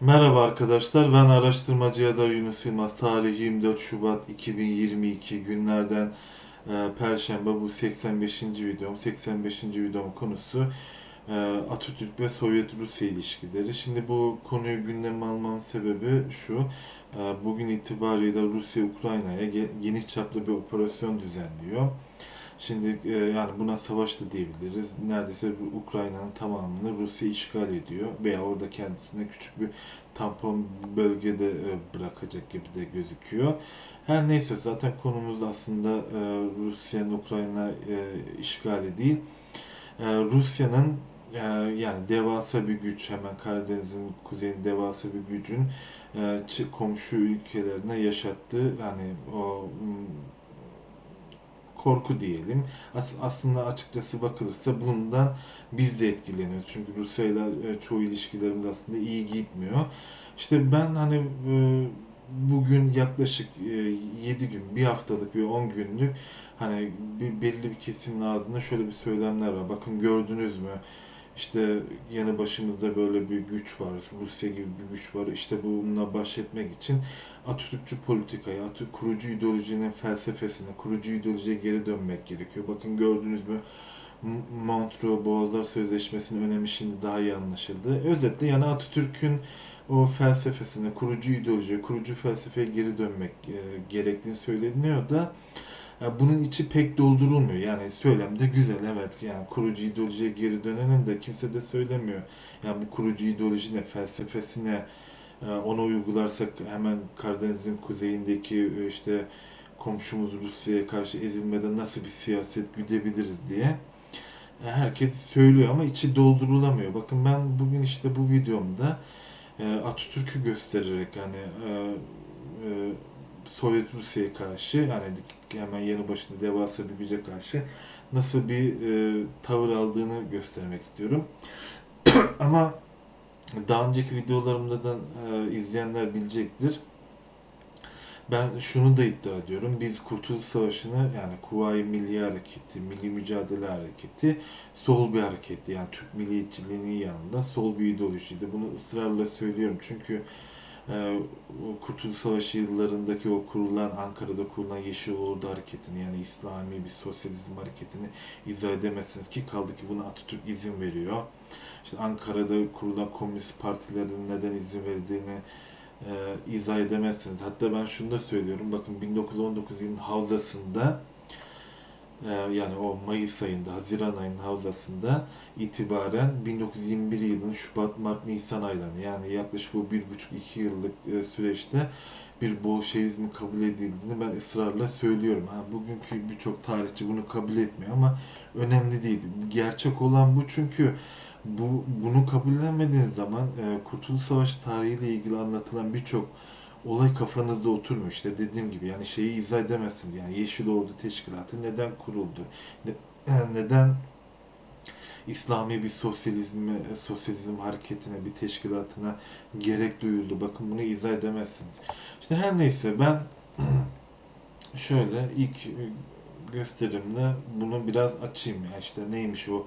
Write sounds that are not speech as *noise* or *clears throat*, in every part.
Merhaba arkadaşlar, ben araştırmacı Yadar Yunus Yılmaz. Tarih 24 Şubat 2022 günlerden e, Perşembe bu 85. videom. 85. videom konusu e, Atatürk ve Sovyet Rusya ilişkileri. Şimdi bu konuyu gündeme almamın sebebi şu. e, Bugün itibariyle Rusya Ukrayna'ya ge- geniş çaplı bir operasyon düzenliyor. Şimdi e, yani buna savaş da diyebiliriz. Neredeyse Ukrayna'nın tamamını Rusya işgal ediyor veya orada kendisine küçük bir tampon bölgede e, bırakacak gibi de gözüküyor. Her neyse zaten konumuz aslında e, Rusya'nın Ukrayna e, işgali değil. E, Rusya'nın e, yani devasa bir güç hemen Karadeniz'in kuzeyinde devasa bir gücün e, komşu ülkelerine yaşattığı yani o korku diyelim. As- aslında açıkçası bakılırsa bundan biz de etkileniyoruz. Çünkü Rusya ile e, çoğu ilişkilerimiz aslında iyi gitmiyor. İşte ben hani e, bugün yaklaşık e, 7 gün, bir haftalık bir 10 günlük hani bir belli bir kesimin ağzında şöyle bir söylemler var. Bakın gördünüz mü? İşte yanı başımızda böyle bir güç var. Rusya gibi bir güç var. İşte bununla baş etmek için Atatürkçü politikaya, Atatürk kurucu ideolojinin felsefesine, kurucu ideolojiye geri dönmek gerekiyor. Bakın gördünüz mü Montreux Boğazlar Sözleşmesi'nin önemi şimdi daha iyi anlaşıldı. Özetle yani Atatürk'ün o felsefesine, kurucu ideolojiye, kurucu felsefeye geri dönmek e, gerektiğini söyleniyor da ya bunun içi pek doldurulmuyor. Yani söylemde güzel evet yani kurucu ideolojiye geri dönenin de kimse de söylemiyor. Yani bu kurucu ideoloji ne, felsefesi ne, e, onu uygularsak hemen Karadeniz'in kuzeyindeki e, işte komşumuz Rusya'ya karşı ezilmeden nasıl bir siyaset güdebiliriz diye e, herkes söylüyor ama içi doldurulamıyor. Bakın ben bugün işte bu videomda e, Atatürk'ü göstererek hani Sovyet Rusya'ya karşı yani hemen yanı başında devasa bir güce karşı nasıl bir e, tavır aldığını göstermek istiyorum. *clears throat* Ama daha önceki videolarımda da e, izleyenler bilecektir. Ben şunu da iddia ediyorum. Biz Kurtuluş Savaşı'nı yani Kuvayi Milli Hareketi, Milli Mücadele Hareketi sol bir hareketti. Yani Türk milliyetçiliğinin yanında sol bir ideolojiydi. Bunu ısrarla söylüyorum. Çünkü Kurtuluş Savaşı yıllarındaki o kurulan Ankara'da kurulan Yeşil Ordu hareketini yani İslami bir sosyalizm hareketini izah edemezsiniz ki kaldı ki buna Atatürk izin veriyor. İşte Ankara'da kurulan komünist partilerin neden izin verdiğini e, izah edemezsiniz. Hatta ben şunu da söylüyorum. Bakın 1919 yılının havzasında yani o Mayıs ayında, Haziran ayının havzasında itibaren 1921 yılının Şubat, Mart, Nisan aylarını yani yaklaşık o bir buçuk iki yıllık e, süreçte bir Bolşevizmin kabul edildiğini ben ısrarla söylüyorum. Ha, bugünkü birçok tarihçi bunu kabul etmiyor ama önemli değil. Gerçek olan bu çünkü bu bunu kabullenmediğiniz zaman e, Kurtuluş Savaşı tarihiyle ilgili anlatılan birçok olay kafanızda oturmuyor. İşte dediğim gibi yani şeyi izah edemezsiniz. Yani Yeşil Ordu Teşkilatı neden kuruldu? Ne- e, neden İslami bir sosyalizme, sosyalizm hareketine, bir teşkilatına gerek duyuldu? Bakın bunu izah edemezsiniz. İşte her neyse ben *clears throat* şöyle ilk e, gösterimde bunu biraz açayım. Yani işte neymiş o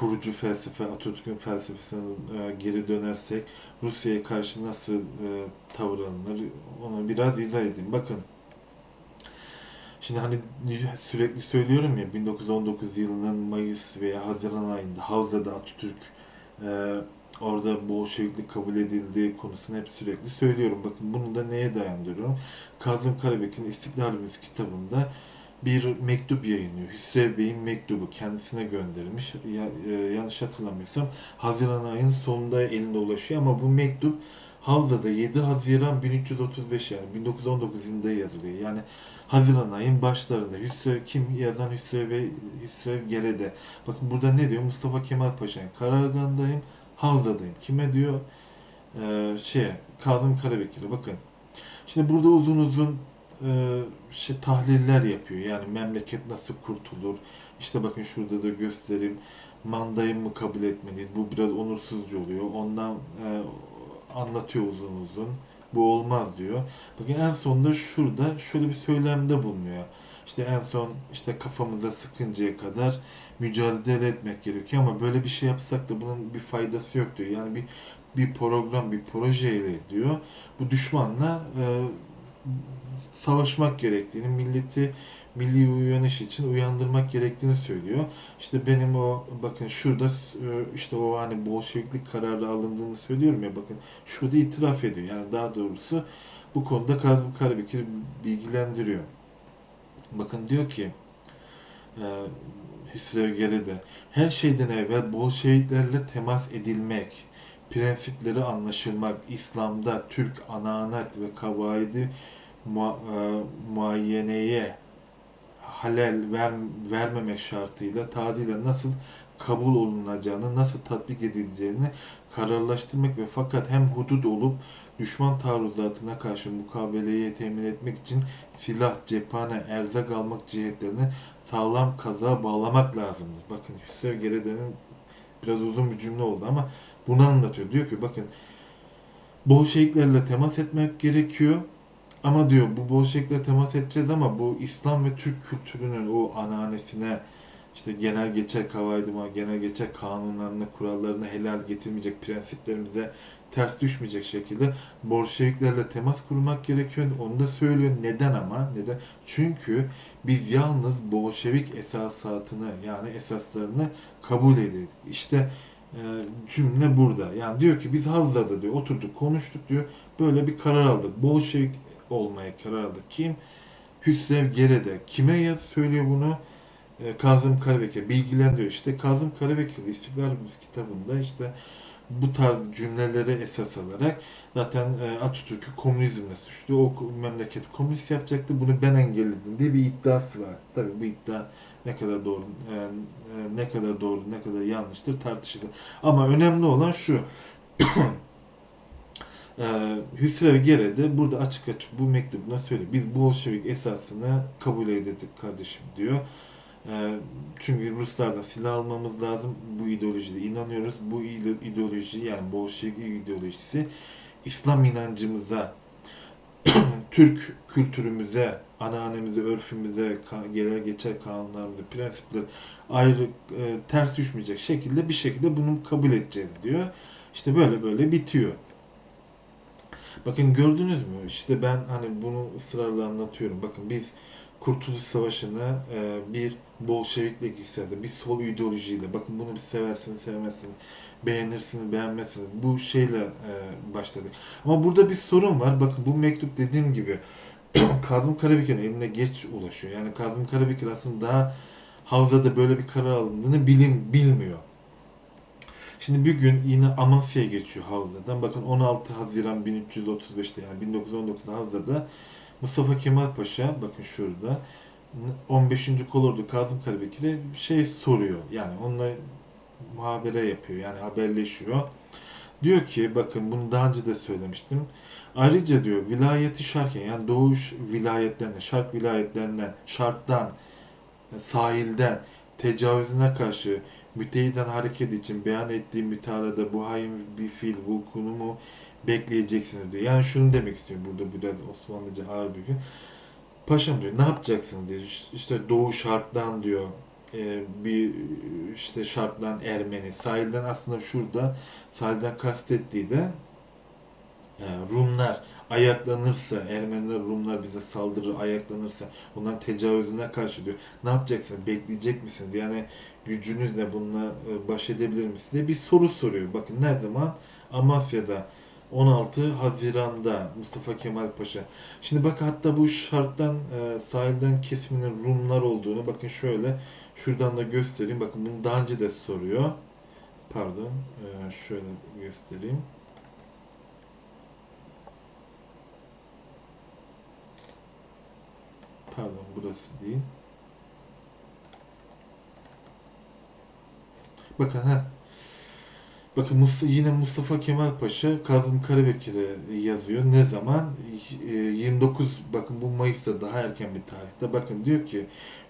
kurucu felsefe, Atatürk'ün felsefesine e, geri dönersek Rusya'ya karşı nasıl e, tavır alınır onu biraz izah edeyim. Bakın şimdi hani sürekli söylüyorum ya 1919 yılının Mayıs veya Haziran ayında Havza'da Atatürk e, orada Bolşeviklik kabul edildiği konusunu hep sürekli söylüyorum. Bakın bunu da neye dayandırıyorum? Kazım Karabek'in İstiklalimiz kitabında bir mektup yayınlıyor. Hüsrev Bey'in mektubu kendisine gönderilmiş. Ya- e, yanlış hatırlamıyorsam Haziran ayının sonunda elinde ulaşıyor ama bu mektup Havza'da 7 Haziran 1335 yani 1919 yılında yazılıyor. Yani Haziran ayın başlarında Hüsrev kim yazan Hüsrev Bey Hüsrev Gere'de. Bakın burada ne diyor? Mustafa Kemal Paşa. Karagandayım, Havza'dayım. Kime diyor? Ee, şey Kazım Karabekir'e. Bakın. Şimdi burada uzun uzun e, şey tahliller yapıyor. Yani memleket nasıl kurtulur? İşte bakın şurada da göstereyim. Mandayım mı kabul etmeliyiz? Bu biraz onursuzca oluyor. Ondan e, anlatıyor uzun uzun. Bu olmaz diyor. Bakın en sonunda şurada şöyle bir söylemde bulunuyor. İşte en son işte kafamıza sıkıncaya kadar mücadele etmek gerekiyor ama böyle bir şey yapsak da bunun bir faydası yok diyor. Yani bir bir program, bir projeyle diyor bu düşmanla e, savaşmak gerektiğini, milleti milli uyanış için uyandırmak gerektiğini söylüyor. İşte benim o bakın şurada e, işte o hani Bolşeviklik kararı alındığını söylüyorum ya bakın şurada itiraf ediyor. Yani daha doğrusu bu konuda Kazım Karabekir bilgilendiriyor. Bakın diyor ki e, Hüsrev Gere'de her şeyden evvel Bolşeviklerle temas edilmek, prensipleri anlaşılmak, İslam'da Türk ananet ve kavaidi mua, e, halel ver, vermemek şartıyla tadile nasıl kabul olunacağını, nasıl tatbik edileceğini kararlaştırmak ve fakat hem hudut olup düşman taarruzatına karşı mukabeleyi temin etmek için silah, cephane, erzak almak cihetlerini sağlam kazağa bağlamak lazımdır. Bakın Hüsrev Gerede'nin biraz uzun bir cümle oldu ama bunu anlatıyor. Diyor ki bakın Bolşeviklerle temas etmek gerekiyor. Ama diyor bu Bolşevikle temas edeceğiz ama bu İslam ve Türk kültürünün o ananesine işte genel geçer kavaydıma, genel geçer kanunlarına, kurallarına helal getirmeyecek, prensiplerimize ters düşmeyecek şekilde Bolşeviklerle temas kurmak gerekiyor. Onu da söylüyor. Neden ama? Neden? Çünkü biz yalnız Bolşevik esasatını yani esaslarını kabul edildik. İşte cümle burada. Yani diyor ki biz Havza'da diyor oturduk konuştuk diyor. Böyle bir karar aldık. Bolşevik olmaya karar aldık. Kim? Hüsrev Gerede. Kime yaz söylüyor bunu? E, Kazım Karabekir bilgilendiriyor. İşte Kazım Karabekir İstiklal kitabında işte bu tarz cümlelere esas alarak zaten e, Atatürk'ü komünizmle suçluyor. O memleket komünist yapacaktı. Bunu ben engelledim diye bir iddiası var. Tabii bu iddia ne kadar doğru e, e, ne kadar doğru ne kadar yanlıştır tartışılır. Ama önemli olan şu. *coughs* e, Hüsrev Gere burada açık açık bu mektubuna söylüyor. Biz Bolşevik esasını kabul ededik kardeşim diyor. E, çünkü Ruslardan silah almamız lazım. Bu ideolojide inanıyoruz. Bu ide- ideoloji yani Bolşevik ideolojisi İslam inancımıza, *coughs* Türk kültürümüze, anaanemize, örfümüze, gelen geçer kanunlarımıza, prensipler ayrı e, ters düşmeyecek şekilde bir şekilde bunu kabul edeceğiz diyor. İşte böyle böyle bitiyor. Bakın gördünüz mü? İşte ben hani bunu ısrarla anlatıyorum. Bakın biz Kurtuluş Savaşı'na e, bir Bolşevikle yükseldi. Bir sol ideolojiyle. Bakın bunu bir seversiniz, sevmezsiniz. Beğenirsiniz, beğenmezsiniz. Bu şeyle e, başladık. Ama burada bir sorun var. Bakın bu mektup dediğim gibi *clears throat* Kazım Karabekir'in eline geç ulaşıyor. Yani Kazım Karabekir aslında daha Havza'da böyle bir karar alındığını bilim bilmiyor. Şimdi bir gün yine Amasya'ya geçiyor Havza'dan. Bakın 16 Haziran 1335'te yani 1919'da Havza'da Mustafa Kemal Paşa bakın şurada 15. Kolordu Kazım Karabekir'e bir şey soruyor. Yani onunla muhabere yapıyor. Yani haberleşiyor. Diyor ki bakın bunu daha önce de söylemiştim. Ayrıca diyor vilayeti şarken yani doğuş vilayetlerine, şark vilayetlerine, şarktan, sahilden tecavüzüne karşı mütehiden hareket için beyan ettiği mütalada bu hain bir fiil vukuunu mu bekleyeceksiniz diyor. Yani şunu demek istiyor burada biraz Osmanlıca ağır bir gün. Paşam diyor ne yapacaksın diyor. İşte doğu şarktan diyor e, bir işte şarktan Ermeni. Sahilden aslında şurada sahilden kastettiği de e, Rumlar ayaklanırsa, Ermeniler, Rumlar bize saldırır, ayaklanırsa onların tecavüzüne karşı diyor. Ne yapacaksınız? Bekleyecek misiniz? Yani gücünüzle bununla e, baş edebilir misiniz? diye bir soru soruyor. Bakın ne zaman? Amasya'da 16 Haziran'da Mustafa Kemal Paşa. Şimdi bak hatta bu şarttan e, sahilden kesiminin Rumlar olduğunu bakın şöyle şuradan da göstereyim. Bakın bunu daha önce de soruyor. Pardon. e, şöyle göstereyim. Pardon burası değil. Bakın ha. Bakın Mustafa, yine Mustafa Kemal Paşa Kazım Karabekir'e yazıyor. Ne zaman? E, 29 bakın bu Mayıs'ta daha erken bir tarihte. Bakın diyor ki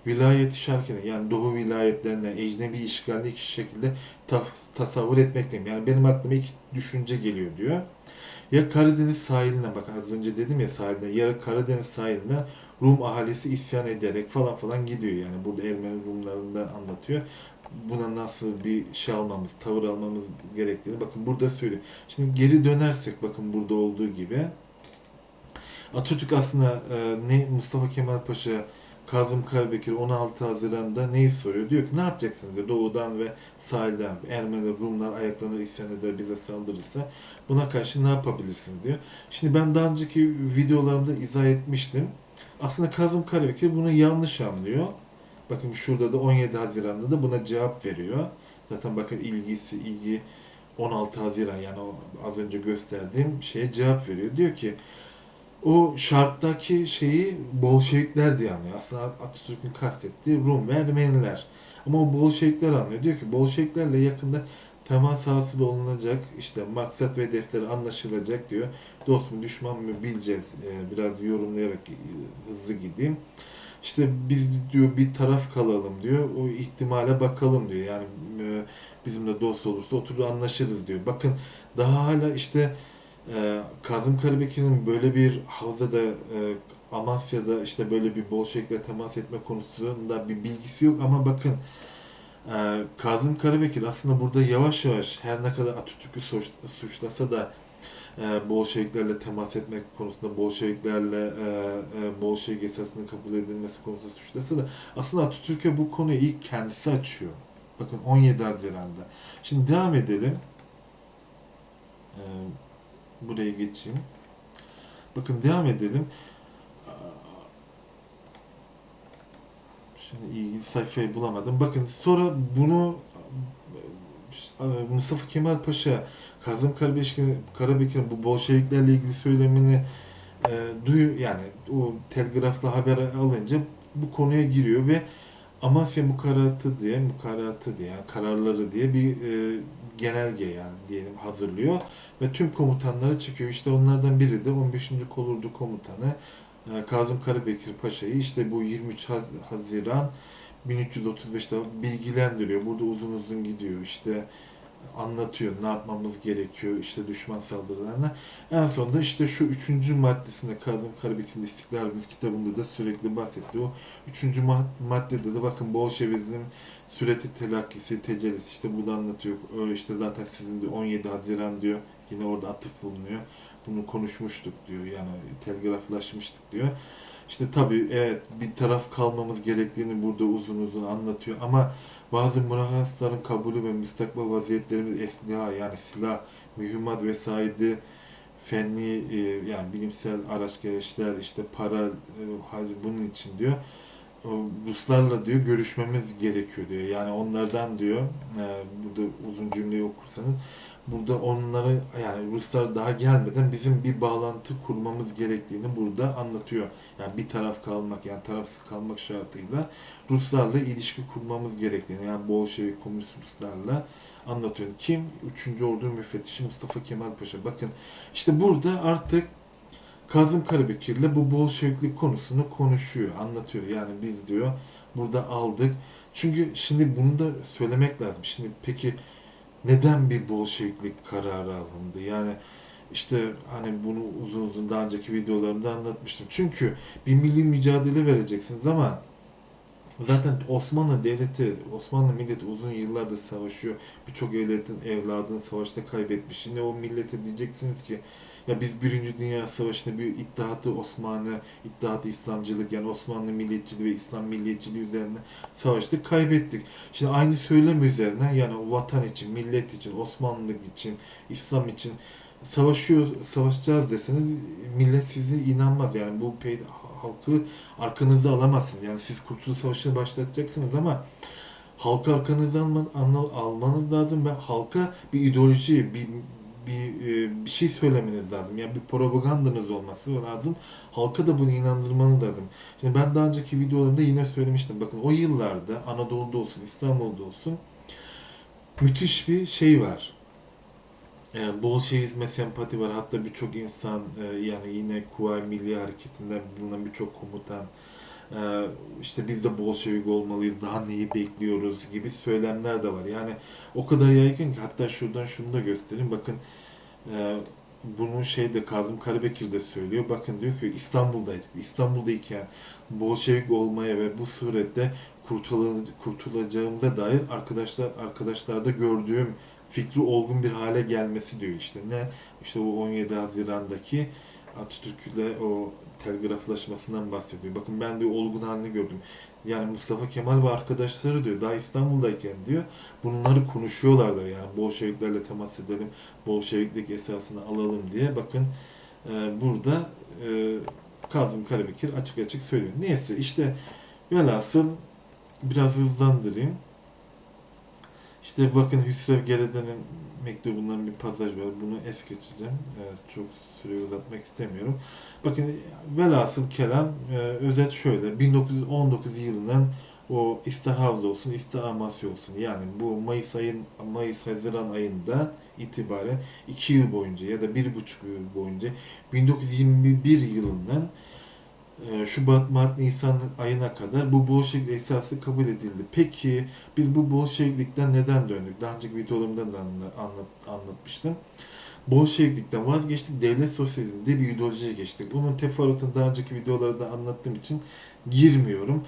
vilayeti şarkını yani Doğu vilayetlerine ecnebi işgalini iki şekilde ta- tasavvur etmekteyim. Yani benim aklıma iki düşünce geliyor diyor. Ya Karadeniz sahiline bak az önce dedim ya sahiline ya Karadeniz sahiline Rum ahalisi isyan ederek falan falan gidiyor yani burada Ermeni Rumlarından anlatıyor. Buna nasıl bir şey almamız, tavır almamız gerektiğini bakın burada söylüyor. Şimdi geri dönersek bakın burada olduğu gibi Atatürk aslında e, ne Mustafa Kemal Paşa Kazım Karabekir 16 Haziran'da neyi soruyor? Diyor ki ne yapacaksınız diyor. Doğudan ve sahilden Ermeniler, Rumlar ayaklanır isyan eder bize saldırırsa buna karşı ne yapabilirsiniz diyor. Şimdi ben daha önceki videolarımda izah etmiştim. Aslında Kazım Karabekir bunu yanlış anlıyor. Bakın şurada da 17 Haziran'da da buna cevap veriyor. Zaten bakın ilgisi ilgi 16 Haziran yani o az önce gösterdiğim şeye cevap veriyor. Diyor ki o şarttaki şeyi Bolşevikler diye anlıyor. Aslında Atatürk'ün kastettiği Rum ve Ermeniler. Ama o Bolşevikler anlıyor. Diyor ki Bolşeviklerle yakında temas hasıl olunacak, işte maksat ve hedefleri anlaşılacak diyor. Dost mu düşman mı bileceğiz. Ee, biraz yorumlayarak e, hızlı gideyim. İşte biz diyor bir taraf kalalım diyor. O ihtimale bakalım diyor. Yani e, bizimle dost olursa oturur anlaşırız diyor. Bakın daha hala işte ee, Kazım Karabekir'in böyle bir havzada e, Amasya'da işte böyle bir Bolşevik'le temas etme konusunda bir bilgisi yok ama bakın e, Kazım Karabekir aslında burada yavaş yavaş her ne kadar Atatürk'ü suç- suçlasa da e, Bolşeviklerle temas etmek konusunda Bolşeviklerle e, e, Bolşevik esasının kabul edilmesi konusunda suçlasa da aslında Atatürk'e bu konuyu ilk kendisi açıyor. Bakın 17 Haziran'da. Şimdi devam edelim. Ee, buraya geçeyim. Bakın devam edelim. Şimdi ilgili sayfayı bulamadım. Bakın sonra bunu e, Mustafa Kemal Paşa Kazım Karabekir'in Karabekir bu Bolşeviklerle ilgili söylemini e, duyu yani o telgrafla haber alınca bu konuya giriyor ve Amasya mukaratı diye mukaratı diye yani kararları diye bir e, genelge yani diyelim hazırlıyor ve tüm komutanları çıkıyor. İşte onlardan biri de 15. Kolordu komutanı e, Kazım Karabekir Paşa'yı işte bu 23 Haziran 1335 defa bilgilendiriyor. Burada uzun uzun gidiyor. İşte anlatıyor ne yapmamız gerekiyor işte düşman saldırılarına. En sonunda işte şu üçüncü maddesinde Kazım Karabekir'in İstiklalimiz kitabında da sürekli bahsetti. O üçüncü maddede de bakın Bolşevizm süreti telakkisi, tecellisi işte burada anlatıyor. Ee, işte zaten sizin de 17 Haziran diyor. Yine orada atıf bulunuyor. Bunu konuşmuştuk diyor. Yani telgraflaşmıştık diyor. İşte tabii evet bir taraf kalmamız gerektiğini burada uzun uzun anlatıyor ama bazı mürahhasların kabulü ve müstakbel vaziyetlerimiz esliha yani silah, mühimmat vesaire fenli e, yani bilimsel araç gereçler işte para e, hacı bunun için diyor Ruslarla diyor görüşmemiz gerekiyor diyor. Yani onlardan diyor e, burada uzun cümleyi okursanız burada onları yani Ruslar daha gelmeden bizim bir bağlantı kurmamız gerektiğini burada anlatıyor. Yani bir taraf kalmak yani tarafsız kalmak şartıyla Ruslarla ilişki kurmamız gerektiğini yani Bolşevik Komünist Ruslarla anlatıyor. Kim? 3. Ordu Müfettişi Mustafa Kemal Paşa. Bakın işte burada artık Kazım Karabekir'le bu Bolşeviklik konusunu konuşuyor, anlatıyor. Yani biz diyor burada aldık. Çünkü şimdi bunu da söylemek lazım. Şimdi peki neden bir Bolşeviklik kararı alındı? Yani işte hani bunu uzun uzun daha önceki videolarımda anlatmıştım. Çünkü bir milli mücadele vereceksiniz ama zaten Osmanlı devleti, Osmanlı milleti uzun yıllardır savaşıyor. Birçok devletin evladını savaşta kaybetmiş. Şimdi o millete diyeceksiniz ki ya biz Birinci Dünya Savaşı'nda bir iddiatı Osmanlı, iddiatı İslamcılık yani Osmanlı milliyetçiliği ve İslam milliyetçiliği üzerine savaştık, kaybettik. Şimdi aynı söylem üzerine yani vatan için, millet için, Osmanlılık için, İslam için savaşıyor, savaşacağız deseniz millet sizi inanmaz. Yani bu pey halkı arkanızda alamazsınız. Yani siz Kurtuluş Savaşı'nı başlatacaksınız ama halkı arkanızda alman, almanız lazım ve halka bir ideoloji, bir bir, e, bir şey söylemeniz lazım. Yani bir propagandanız olması lazım. Halka da bunu inandırmanız lazım. Şimdi ben daha önceki videolarımda yine söylemiştim. Bakın o yıllarda Anadolu'da olsun, İstanbul'da olsun müthiş bir şey var. E, Bolşevizme sempati var. Hatta birçok insan e, yani yine Kuvayi Milli Hareketi'nden bulunan birçok komutan işte biz de Bolşevik olmalıyız, daha neyi bekliyoruz gibi söylemler de var. Yani o kadar yaygın ki hatta şuradan şunu da göstereyim. Bakın e, bunu şeyde Kazım Karabekir de söylüyor. Bakın diyor ki İstanbul'daydık. İstanbul'dayken Bolşevik olmaya ve bu surette kurtula- kurtulacağımıza dair arkadaşlar arkadaşlarda gördüğüm fikri olgun bir hale gelmesi diyor işte. Ne? İşte o 17 Haziran'daki Atatürk'le o telgraflaşmasından bahsediyor. Bakın ben diyor olgun halini gördüm. Yani Mustafa Kemal ve arkadaşları diyor daha İstanbul'dayken diyor bunları konuşuyorlar da yani Bolşeviklerle temas edelim, Bolşeviklik esasını alalım diye. Bakın e, burada e, Kazım Karabekir açık açık söylüyor. Neyse işte velhasıl biraz hızlandırayım. İşte bakın Hüsrev Gerede'nin mektubundan bir pasaj var. Bunu es geçeceğim. Evet, çok süreyi uzatmak istemiyorum. Bakın velhasıl kelam e, özet şöyle. 1919 yılının o ister Havza olsun ister Amasya olsun yani bu Mayıs ayın Mayıs Haziran ayında itibaren 2 yıl boyunca ya da bir buçuk yıl boyunca 1921 yılından e, Şubat, Mart, Nisan ayına kadar bu Bolşevik esası kabul edildi. Peki biz bu Bolşeviklikten neden döndük? Daha önceki videolarımda da anla- anlat, anlatmıştım. Bolşeviklikten vazgeçtik, devlet sosyalizmi diye bir ideolojiye geçtik. Bunun teferruatını daha önceki videolarda anlattığım için girmiyorum.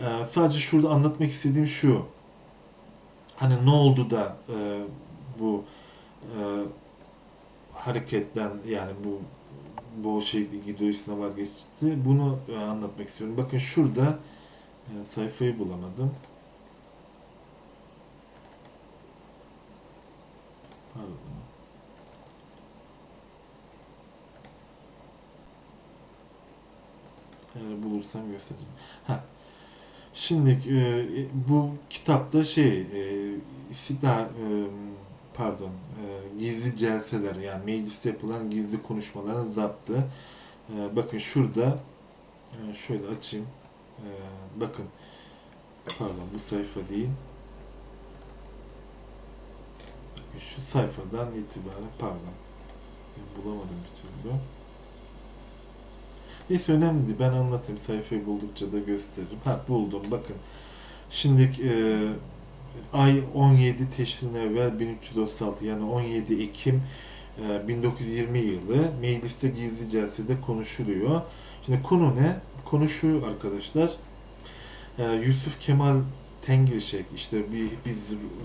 Ee, sadece şurada anlatmak istediğim şu. Hani ne oldu da e, bu e, hareketten yani bu Bolşeviklik ideolojisine vazgeçti. Bunu e, anlatmak istiyorum. Bakın şurada e, sayfayı bulamadım. Pardon. Eğer bulursam göstereceğim. Ha. Şimdi e, bu kitapta şey e, pardon e, gizli celseler yani mecliste yapılan gizli konuşmaların zaptı. E, bakın şurada e, şöyle açayım. E, bakın pardon bu sayfa değil. Bakın şu sayfadan itibaren pardon bulamadım bir türlü. Neyse önemli değil. Ben anlatayım. Sayfayı buldukça da gösteririm. Ha buldum. Bakın. Şimdi e, ay 17 Teşrin evvel 1336 yani 17 Ekim e, 1920 yılı mecliste gizli celsede konuşuluyor. Şimdi konu ne? Konu şu arkadaşlar. E, Yusuf Kemal Tengirşek işte bir, biz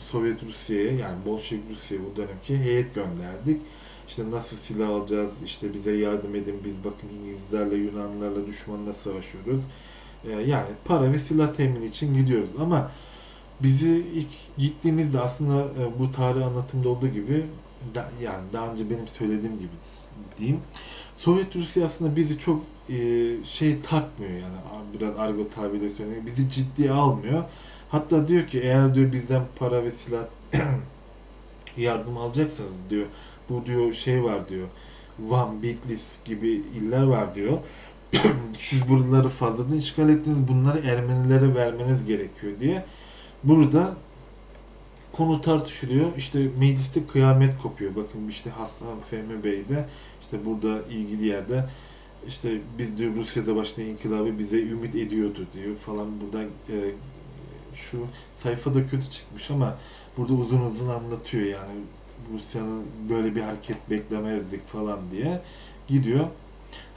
Sovyet Rusya'ya yani Bolşevik Rusya'ya bu dönemki heyet gönderdik. İşte nasıl silah alacağız, işte bize yardım edin, biz bakın İngilizlerle, Yunanlarla, düşmanla savaşıyoruz. Ee, yani para ve silah temini için gidiyoruz. Ama bizi ilk gittiğimizde aslında e, bu tarih anlatımda olduğu gibi yani daha önce benim söylediğim gibi diyeyim. Sovyet Rusya aslında bizi çok e, şey takmıyor yani biraz argo tabiriyle söyleyeyim. Bizi ciddiye almıyor. Hatta diyor ki eğer diyor bizden para ve silah *clears throat* yardım alacaksanız diyor bu diyor şey var diyor. Van, Bitlis gibi iller var diyor. *clears throat* Siz buraları fazladan işgal ettiniz. Bunları Ermenilere vermeniz gerekiyor diye. Burada konu tartışılıyor. İşte mecliste kıyamet kopuyor. Bakın işte Hasan Fehmi Bey de işte burada ilgili yerde işte biz diyor Rusya'da başlayan inkılabı bize ümit ediyordu diyor falan burada e, şu sayfada kötü çıkmış ama burada uzun uzun anlatıyor yani Rusya'nın böyle bir hareket beklemezdik falan diye gidiyor.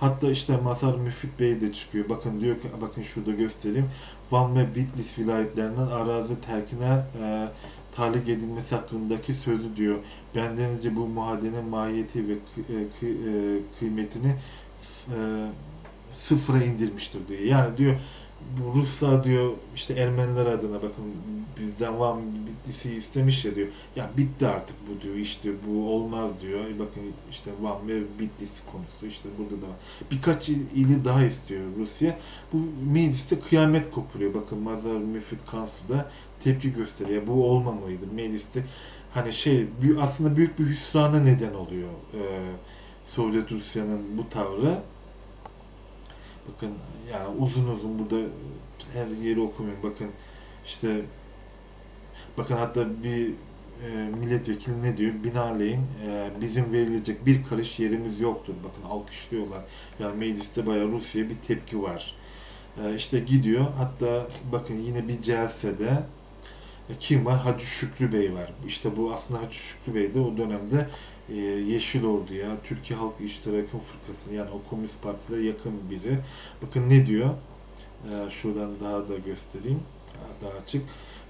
Hatta işte Mazhar Müfit Bey de çıkıyor. Bakın diyor ki bakın şurada göstereyim. Van ve Bitlis vilayetlerinden arazi terkine e, tahrik edilmesi hakkındaki sözü diyor. Bendenizce bu muhadenin mahiyeti ve kı- e, kı- e, kıymetini e, sıfıra indirmiştir diyor. Yani diyor bu Ruslar diyor işte Ermeniler adına bakın bizden Van Bitlis'i istemiş ya diyor. Ya bitti artık bu diyor iş diyor bu olmaz diyor. E bakın işte Van ve Bitlis konusu işte burada da var. Birkaç il, ili daha istiyor Rusya. Bu mecliste kıyamet kopuruyor. Bakın Mazar Müfit Kansu da tepki gösteriyor. Bu olmamalıydı. Mecliste hani şey aslında büyük bir hüsrana neden oluyor. Ee, Sovyet Rusya'nın bu tavrı. Bakın yani uzun uzun burada her yeri okumuyorum. Bakın işte bakın hatta bir e, milletvekili ne diyor? Binaenaleyh e, bizim verilecek bir karış yerimiz yoktur. Bakın alkışlıyorlar. Yani mecliste bayağı Rusya'ya bir tepki var. E, işte gidiyor. Hatta bakın yine bir celsede e, kim var? Hacı Şükrü Bey var. İşte bu aslında Hacı Şükrü Bey de o dönemde e, Yeşil Ordu'ya, Türkiye Halk İştirakı Fırkası'na yani o komünist partilere yakın biri. Bakın ne diyor? Ee, şuradan daha da göstereyim. daha açık.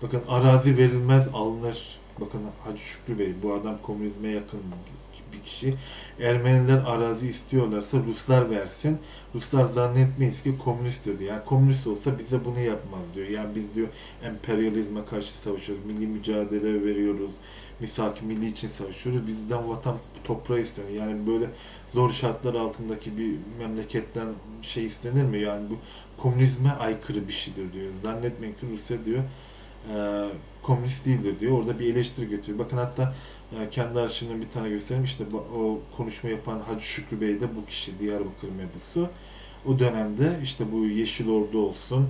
Bakın arazi verilmez alınır. Bakın Hacı Şükrü Bey bu adam komünizme yakın bir kişi. Ermeniler arazi istiyorlarsa Ruslar versin. Ruslar zannetmeyiz ki komünist diyor. Yani komünist olsa bize bunu yapmaz diyor. Yani biz diyor emperyalizme karşı savaşıyoruz. Milli mücadele veriyoruz. Misak milli için savaşıyoruz. Bizden vatan toprağı istiyor. Yani böyle zor şartlar altındaki bir memleketten şey istenir mi? Yani bu komünizme aykırı bir şeydir diyor. Zannetmeyin ki Rusya diyor e, komünist değildir diyor. Orada bir eleştiri götürüyor. Bakın hatta e, kendi arşivimden bir tane göstereyim. İşte o konuşma yapan Hacı Şükrü Bey de bu kişi. Diyarbakır mebusu. O dönemde işte bu Yeşil Ordu olsun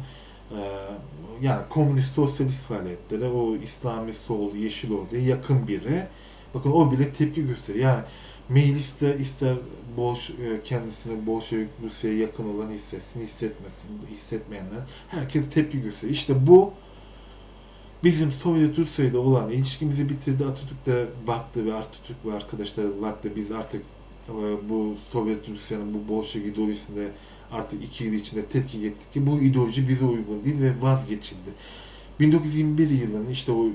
yani komünist sosyalist faaliyetlere o İslami sol Yeşil Ordu'ya yakın biri. Bakın o bile tepki gösteriyor. Yani mecliste ister Bolş, e, kendisini Bolşevik Rusya'ya yakın olan hissetsin, hissetmesin, hissetmeyenler herkes tepki gösteriyor. İşte bu bizim Sovyet Rusya olan ilişkimizi bitirdi. Atatürk de baktı ve Atatürk ve arkadaşları baktı. Biz artık e, bu Sovyet Rusya'nın bu Bolşevik ideolojisinde artık iki yıl içinde tetkik ettik ki bu ideoloji bize uygun değil ve vazgeçildi. 1921 yılının işte o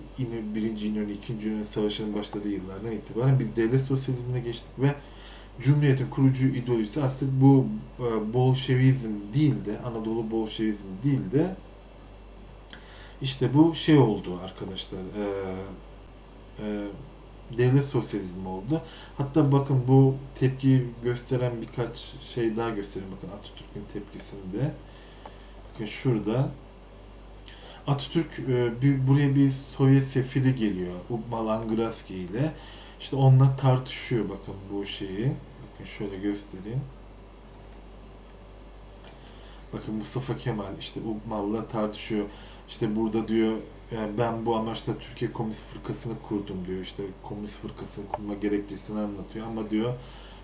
birinci İnönü, ikinci İnönü Savaşı'nın başladığı yıllardan itibaren biz devlet sosyalizmine geçtik ve Cumhuriyet'in kurucu ideolojisi artık bu e, Bolşevizm değil de Anadolu Bolşevizm değil de işte bu şey oldu arkadaşlar. E, e, devlet sosyalizmi oldu. Hatta bakın bu tepki gösteren birkaç şey daha göstereyim. Bakın Atatürk'ün tepkisinde. Bakın şurada. Atatürk e, bir, buraya bir Sovyet sefiri geliyor. Ukmal Angraski ile. İşte onunla tartışıyor bakın bu şeyi. Bakın şöyle göstereyim. Bakın Mustafa Kemal işte Ukmal'la tartışıyor. İşte burada diyor yani ben bu amaçla Türkiye Komünist Fırkası'nı kurdum diyor. İşte Komünist Fırkası'nı kurma gerekçesini anlatıyor ama diyor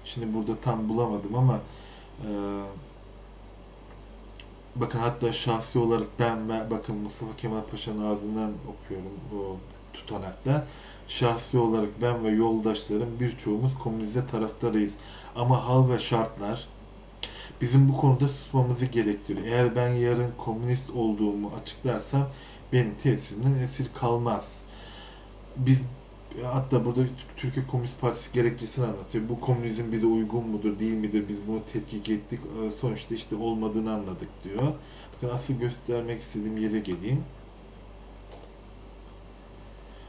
şimdi burada tam bulamadım ama e, bakın hatta şahsi olarak ben, ben bakın Mustafa Kemal Paşa'nın ağzından okuyorum o tutanakta. Şahsi olarak ben ve yoldaşlarım birçoğumuz komünizme taraftarıyız. Ama hal ve şartlar bizim bu konuda susmamızı gerektiriyor. Eğer ben yarın komünist olduğumu açıklarsam benim tesirimden esir kalmaz. Biz hatta burada Türkiye Komünist Partisi gerekçesini anlatıyor. Bu komünizm bize uygun mudur, değil midir? Biz bunu tetkik ettik. Ee, Sonuçta işte olmadığını anladık diyor. Bakın asıl göstermek istediğim yere geleyim.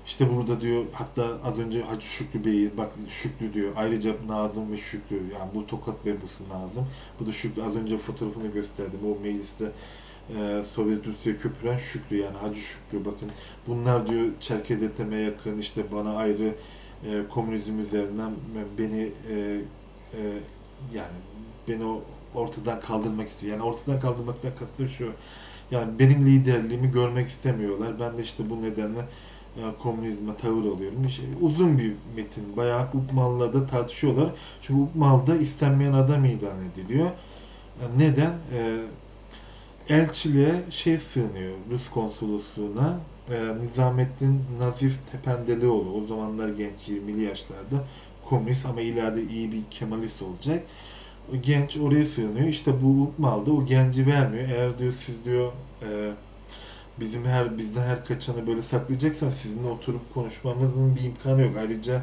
İşte burada diyor hatta az önce Hacı Şükrü Bey'i bak Şükrü diyor. Ayrıca Nazım ve Şükrü yani bu Tokat Bebusu Nazım. Bu da Şükrü az önce fotoğrafını gösterdim. O mecliste e, Sovyet Rusya köpüren Şükrü yani Hacı Şükrü bakın. Bunlar diyor Çerkezeteme yakın işte bana ayrı e, komünizm üzerinden beni e, e, yani beni o ortadan kaldırmak istiyor. Yani ortadan kaldırmaktan kastı şu. Yani benim liderliğimi görmek istemiyorlar. Ben de işte bu nedenle e, komünizme tavır alıyorum. Şey, uzun bir metin. Bayağı Upmal'la da tartışıyorlar. Çünkü Upmal'da istenmeyen adam ilan ediliyor. E, Neden? E, elçiliğe şey sığınıyor Rus konsolosluğuna. E, Nizamettin Nazif Tependelioğlu o zamanlar genç 20'li yaşlarda komünist ama ileride iyi bir Kemalist olacak. O genç oraya sığınıyor. İşte bu Upmal'da o genci vermiyor. Eğer diyor siz diyor e, bizim her bizden her kaçanı böyle saklayacaksan sizinle oturup konuşmamızın bir imkanı yok. Ayrıca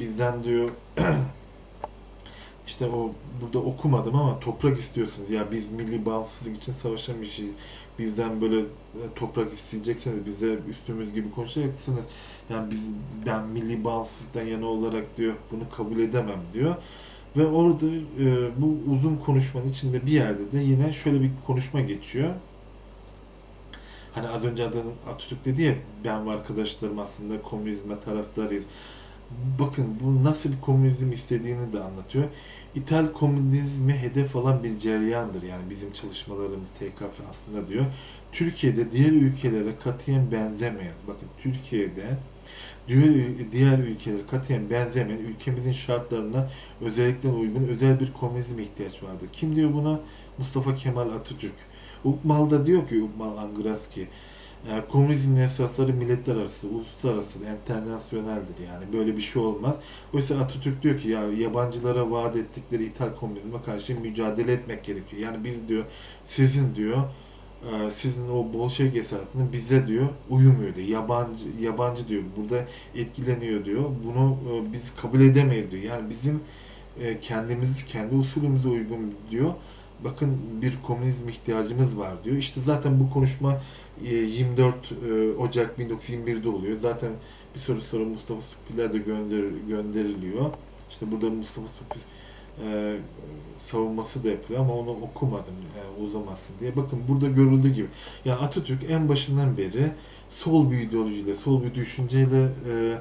bizden diyor *clears throat* işte o burada okumadım ama toprak istiyorsunuz. Ya biz milli bağımsızlık için savaşamışız. Bizden böyle e, toprak isteyecekseniz bize üstümüz gibi konuşacaksınız. Yani biz ben milli bağımsızlıktan yana olarak diyor bunu kabul edemem diyor. Ve orada e, bu uzun konuşmanın içinde bir yerde de yine şöyle bir konuşma geçiyor. Hani az önce Atatürk dedi ya ben ve arkadaşlarım aslında komünizme taraftarıyız. Bakın bu nasıl bir komünizm istediğini de anlatıyor. İthal komünizmi hedef alan bir cereyandır. Yani bizim çalışmalarımız TKP aslında diyor. Türkiye'de diğer ülkelere katiyen benzemeyen, bakın Türkiye'de diğer, diğer ülkelere katiyen benzemeyen ülkemizin şartlarına özellikle uygun özel bir komünizme ihtiyaç vardı. Kim diyor buna? Mustafa Kemal Atatürk. Ukmal da diyor ki Ukmal Angraski e, komünizmin esasları milletler arası, uluslararası, internasyoneldir yani böyle bir şey olmaz. Oysa Atatürk diyor ki ya yabancılara vaat ettikleri ithal komünizme karşı mücadele etmek gerekiyor. Yani biz diyor sizin diyor e, sizin o Bolşevik esasını bize diyor uyumuyor diyor. Yabancı yabancı diyor. Burada etkileniyor diyor. Bunu e, biz kabul edemeyiz diyor. Yani bizim e, kendimiz kendi usulümüze uygun diyor. Bakın bir komünizm ihtiyacımız var diyor. İşte zaten bu konuşma 24 e, Ocak 1921'de oluyor. Zaten bir soru sonra Mustafa Süpüler de gönder, gönderiliyor. İşte burada Mustafa Süpü e, savunması da yapıyor ama onu okumadım e, uzamasın diye. Bakın burada görüldüğü gibi. Yani Atatürk en başından beri sol bir ideolojiyle, sol bir düşünceyle e,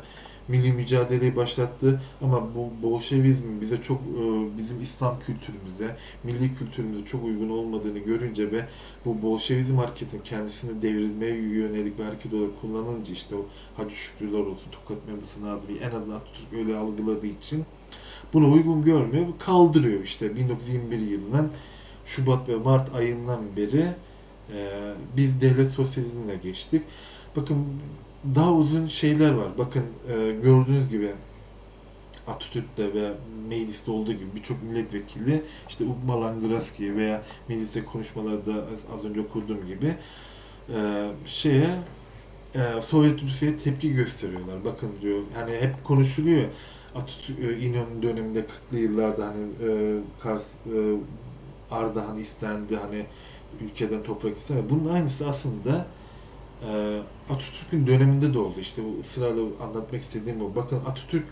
milli mücadeleyi başlattı ama bu Bolşevizmin bize çok e, bizim İslam kültürümüze, milli kültürümüze çok uygun olmadığını görünce ve bu Bolşevizm hareketin kendisini devrilmeye yönelik bir hareket olarak kullanınca işte o Hacı Şükrüler olsun, Tokat Memduh Nazmi en azından Atatürk öyle algıladığı için bunu uygun görmüyor, kaldırıyor işte 1921 yılından Şubat ve Mart ayından beri e, biz devlet sosyalizmine geçtik. Bakın daha uzun şeyler var. Bakın e, gördüğünüz gibi Atatürk'te veya mecliste olduğu gibi birçok milletvekili işte Ukmalan Graski veya mecliste konuşmalarda az, önce okuduğum gibi e, şeye e, Sovyet Rusya'ya tepki gösteriyorlar. Bakın diyor hani hep konuşuluyor Atatürk e, İnönü döneminde 40'lı yıllarda hani e, Kars e, Ardahan istendi hani ülkeden toprak istemedi. Bunun aynısı aslında e, Atatürk'ün döneminde de oldu. İşte bu ısrarla anlatmak istediğim bu. Bakın Atatürk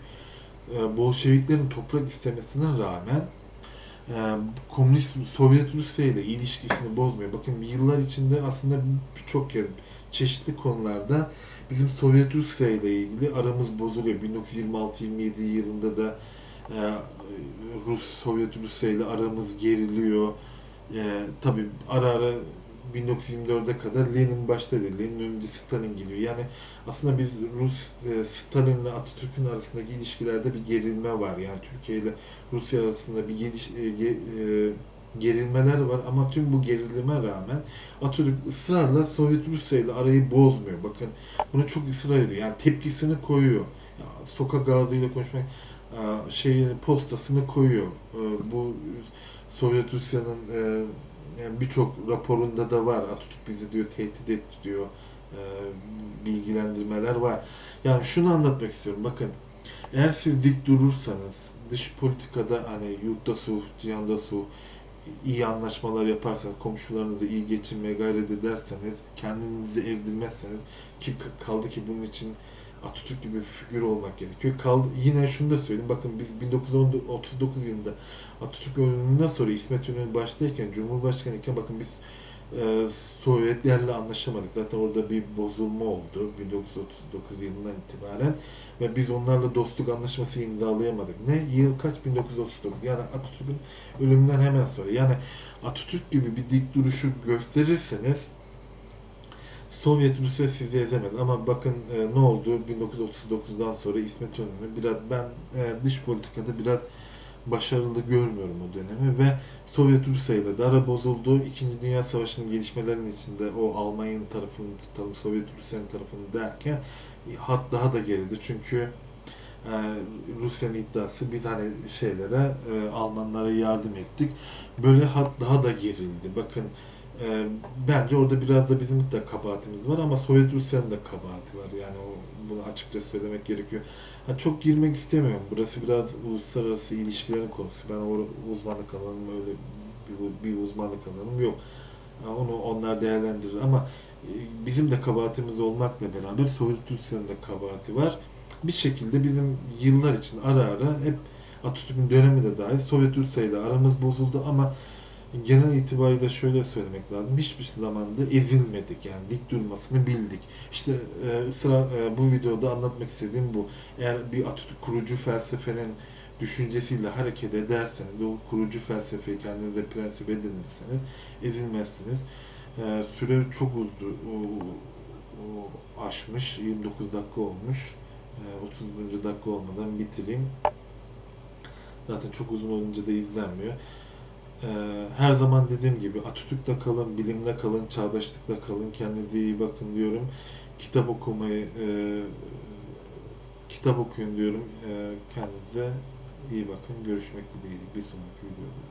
e, Bolşeviklerin toprak istemesine rağmen e, komünist Sovyet Rusya ile ilişkisini bozmuyor. Bakın yıllar içinde aslında birçok kez çeşitli konularda bizim Sovyet Rusya ile ilgili aramız bozuluyor. 1926-27 yılında da e, Rus Sovyet Rusya ile aramız geriliyor. E, tabii ara ara 1924'e kadar Lenin başta değil. Lenin önce Stalin geliyor. Yani aslında biz Rus e, Stalin ile Atatürk'ün arasındaki ilişkilerde bir gerilme var. Yani Türkiye ile Rusya arasında bir geliş, e, ge, e, gerilmeler var ama tüm bu gerilime rağmen Atatürk ısrarla Sovyet Rusya ile arayı bozmuyor. Bakın bunu çok ısrar ediyor. Yani tepkisini koyuyor. Ya, sokak ağzıyla konuşmak şeyin postasını koyuyor. E, bu Sovyet Rusya'nın e, yani birçok raporunda da var. Atatürk bizi diyor tehdit etti diyor. E, bilgilendirmeler var. Yani şunu anlatmak istiyorum. Bakın eğer siz dik durursanız dış politikada hani yurtta sulh, cihanda sulh, iyi anlaşmalar yaparsanız, komşularınızla iyi geçinmeye gayret ederseniz, kendinizi evdirmezseniz ki kaldı ki bunun için Atatürk gibi bir figür olmak gerekiyor. Kaldı, yine şunu da söyleyeyim. Bakın biz 1939 yılında Atatürk ölümünden sonra İsmet İnönü baştayken, Cumhurbaşkanı iken bakın biz e, Sovyetlerle anlaşamadık. Zaten orada bir bozulma oldu 1939 yılından itibaren ve biz onlarla dostluk anlaşması imzalayamadık. Ne? Yıl kaç? 1939. Yani Atatürk'ün ölümünden hemen sonra. Yani Atatürk gibi bir dik duruşu gösterirseniz Sovyet Rusya sizi ezemez. Ama bakın e, ne oldu 1939'dan sonra İsmet İnönü biraz ben e, dış politikada biraz başarılı görmüyorum o dönemi ve Sovyet Rusya ile de ara bozuldu. İkinci Dünya Savaşı'nın gelişmelerinin içinde o Almanya'nın tarafını tutalım, Sovyet Rusya'nın tarafını derken hat daha da gerildi. Çünkü e, Rusya'nın iddiası bir tane şeylere e, Almanlara yardım ettik. Böyle hat daha da gerildi. Bakın e, bence orada biraz da bizim de kabahatimiz var ama Sovyet Rusya'nın da kabahati var. Yani o, bunu açıkça söylemek gerekiyor. Ha, çok girmek istemiyorum. Burası biraz uluslararası ilişkilerin konusu. Ben o uzmanlık alanım öyle bir, bir uzmanlık alanım yok. Ha, onu onlar değerlendirir ama e, bizim de kabahatimiz olmakla beraber Sovyet Rusya'nın da kabahati var. Bir şekilde bizim yıllar için ara ara hep Atatürk'ün dönemi de dahil Sovyet Rusya ile aramız bozuldu ama genel itibariyle şöyle söylemek lazım. Hiçbir zamanda ezilmedik yani dik durmasını bildik. İşte e, sıra e, bu videoda anlatmak istediğim bu. Eğer bir Atatürk kurucu felsefenin düşüncesiyle hareket ederseniz, o kurucu felsefeyi kendinize prensip edinirseniz ezilmezsiniz. E, süre çok uzun aşmış. 29 dakika olmuş. E, 30. dakika olmadan bitireyim. Zaten çok uzun olunca da izlenmiyor. Ee, her zaman dediğim gibi Atatürk'le kalın, bilimle kalın, çağdaşlıkla kalın, kendinize iyi bakın diyorum. Kitap okumayı, e, kitap okuyun diyorum. E, kendinize iyi bakın. Görüşmek dileğiyle bir sonraki videoda.